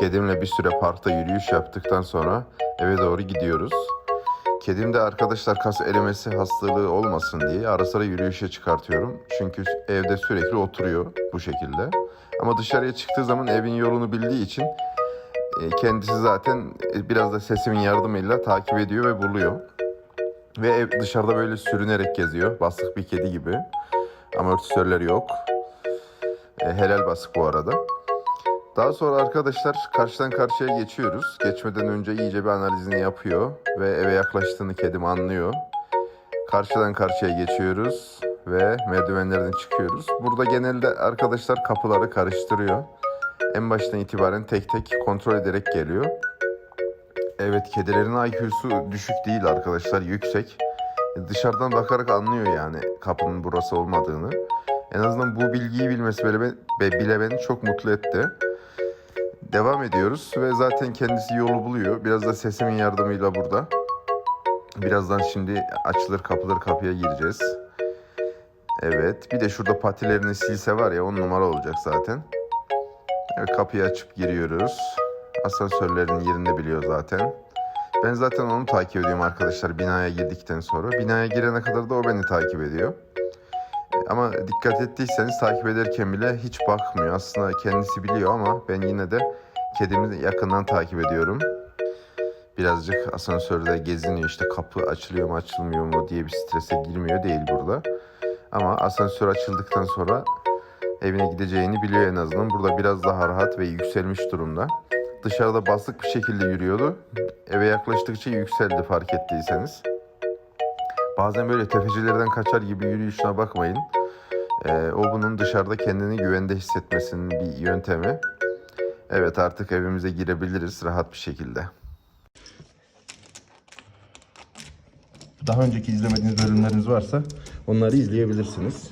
Kedimle bir süre parkta yürüyüş yaptıktan sonra eve doğru gidiyoruz. Kedimde arkadaşlar kas erimesi hastalığı olmasın diye ara sıra yürüyüşe çıkartıyorum. Çünkü evde sürekli oturuyor bu şekilde. Ama dışarıya çıktığı zaman evin yolunu bildiği için e, kendisi zaten e, biraz da sesimin yardımıyla takip ediyor ve buluyor. Ve ev dışarıda böyle sürünerek geziyor. Basık bir kedi gibi. Amortisörleri yok. E, helal basık bu arada. Daha sonra arkadaşlar karşıdan karşıya geçiyoruz. Geçmeden önce iyice bir analizini yapıyor ve eve yaklaştığını kedim anlıyor. Karşıdan karşıya geçiyoruz ve merdivenlerden çıkıyoruz. Burada genelde arkadaşlar kapıları karıştırıyor. En baştan itibaren tek tek kontrol ederek geliyor. Evet kedilerin IQ'su düşük değil arkadaşlar yüksek. Dışarıdan bakarak anlıyor yani kapının burası olmadığını. En azından bu bilgiyi bilmesi bile, bile beni çok mutlu etti. Devam ediyoruz ve zaten kendisi yolu buluyor. Biraz da sesimin yardımıyla burada. Birazdan şimdi açılır kapılır kapıya gireceğiz. Evet bir de şurada patilerini silse var ya on numara olacak zaten. Evet, kapıyı açıp giriyoruz. Asansörlerin yerini biliyor zaten. Ben zaten onu takip ediyorum arkadaşlar binaya girdikten sonra. Binaya girene kadar da o beni takip ediyor. Ama dikkat ettiyseniz takip ederken bile hiç bakmıyor. Aslında kendisi biliyor ama ben yine de kedimi yakından takip ediyorum. Birazcık asansörde geziniyor işte kapı açılıyor mu açılmıyor mu diye bir strese girmiyor değil burada. Ama asansör açıldıktan sonra evine gideceğini biliyor en azından. Burada biraz daha rahat ve yükselmiş durumda. Dışarıda basık bir şekilde yürüyordu. Eve yaklaştıkça yükseldi fark ettiyseniz. Bazen böyle tefecilerden kaçar gibi yürüyüşüne bakmayın. Ee, o bunun dışarıda kendini güvende hissetmesinin bir yöntemi. Evet artık evimize girebiliriz rahat bir şekilde. Daha önceki izlemediğiniz bölümleriniz varsa onları izleyebilirsiniz.